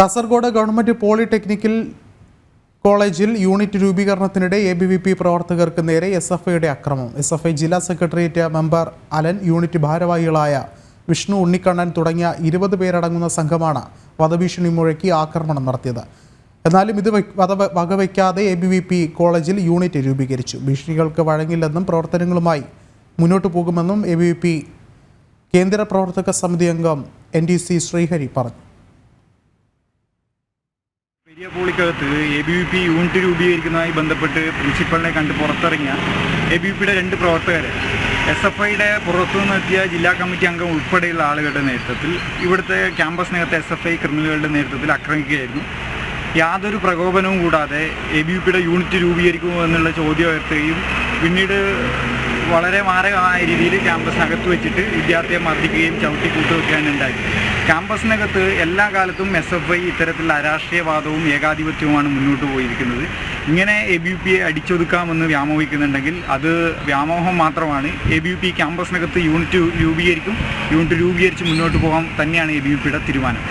Kasaragod government polytechnical കോളേജിൽ unit രൂപീകരണത്തിനിടെ A B V P പ്രവർത്തകർക്ക് നേരെ എസ് എഫ് ഐയുടെ അക്രമം. എസ് എഫ് ഐ ജില്ലാ സെക്രട്ടേറിയറ്റ് മെമ്പർ അലൻ യൂണിറ്റ് ഭാരവാഹികളായ വിഷ്ണു ഉണ്ണിക്കണ്ണൻ തുടങ്ങിയ ഇരുപത് പേരടങ്ങുന്ന സംഘമാണ് വധഭീഷണി മുഴക്കി ആക്രമണം നടത്തിയത്. എന്നാലും ഇത് വധ വകവയ്ക്കാതെ എ ബി വി പി കോളേജിൽ യൂണിറ്റ് രൂപീകരിച്ചു. ഭീഷണികൾക്ക് വഴങ്ങില്ലെന്നും പ്രവർത്തനങ്ങളുമായി മുന്നോട്ടു പോകുമെന്നും എ ബി വി പി കേന്ദ്ര പ്രവർത്തക സമിതി അംഗം എൻ ഡി സി ശ്രീഹരി പറഞ്ഞു. പോളിക്കകത്ത് A B V P unit രൂപീകരിക്കുന്നതുമായി ബന്ധപ്പെട്ട് പ്രിൻസിപ്പലിനെ കണ്ട് പുറത്തിറങ്ങിയ എ ബി വി പിയുടെ രണ്ട് പ്രവർത്തകരെ എസ് എഫ് ഐയുടെ പുറത്തു നിന്നെത്തിയ ജില്ലാ കമ്മിറ്റി അംഗം ഉൾപ്പെടെയുള്ള ആളുകളുടെ നേതൃത്വത്തിൽ ഇവിടുത്തെ ക്യാമ്പസിനകത്ത് എസ് എഫ് ഐ ക്രിമിനലുകളുടെ നേതൃത്വത്തിൽ ആക്രമിക്കുകയായിരുന്നു. യാതൊരു പ്രകോപനവും കൂടാതെ എ ബി പിയുടെ യൂണിറ്റ് രൂപീകരിക്കുമോ എന്നുള്ള ചോദ്യം ഉയർത്തുകയും പിന്നീട് വളരെ മാരകമായ രീതിയിൽ ക്യാമ്പസിനകത്ത് വെച്ചിട്ട് വിദ്യാർത്ഥിയെ മർദ്ദിക്കുകയും ചവിട്ടി കൂട്ടുവെക്കുകയാണ് ഉണ്ടായി ക്യാമ്പസിനകത്ത് എല്ലാ കാലത്തും എസ് എഫ് ഐ ഇത്തരത്തിലുള്ള അരാഷ്ട്രീയവാദവും ഏകാധിപത്യവുമാണ് മുന്നോട്ട് പോയിരിക്കുന്നത്. ഇങ്ങനെ എ ബി പിയെ അടിച്ചൊതുക്കാമെന്ന് വ്യാമോഹിക്കുന്നുണ്ടെങ്കിൽ അത് വ്യാമോഹം മാത്രമാണ്. എ ബി പി ക്യാമ്പസിനകത്ത് യൂണിറ്റ് രൂപീകരിക്കും. യൂണിറ്റ് രൂപീകരിച്ച് മുന്നോട്ട് പോകാൻ തന്നെയാണ് എ ബി പിയുടെ തീരുമാനം.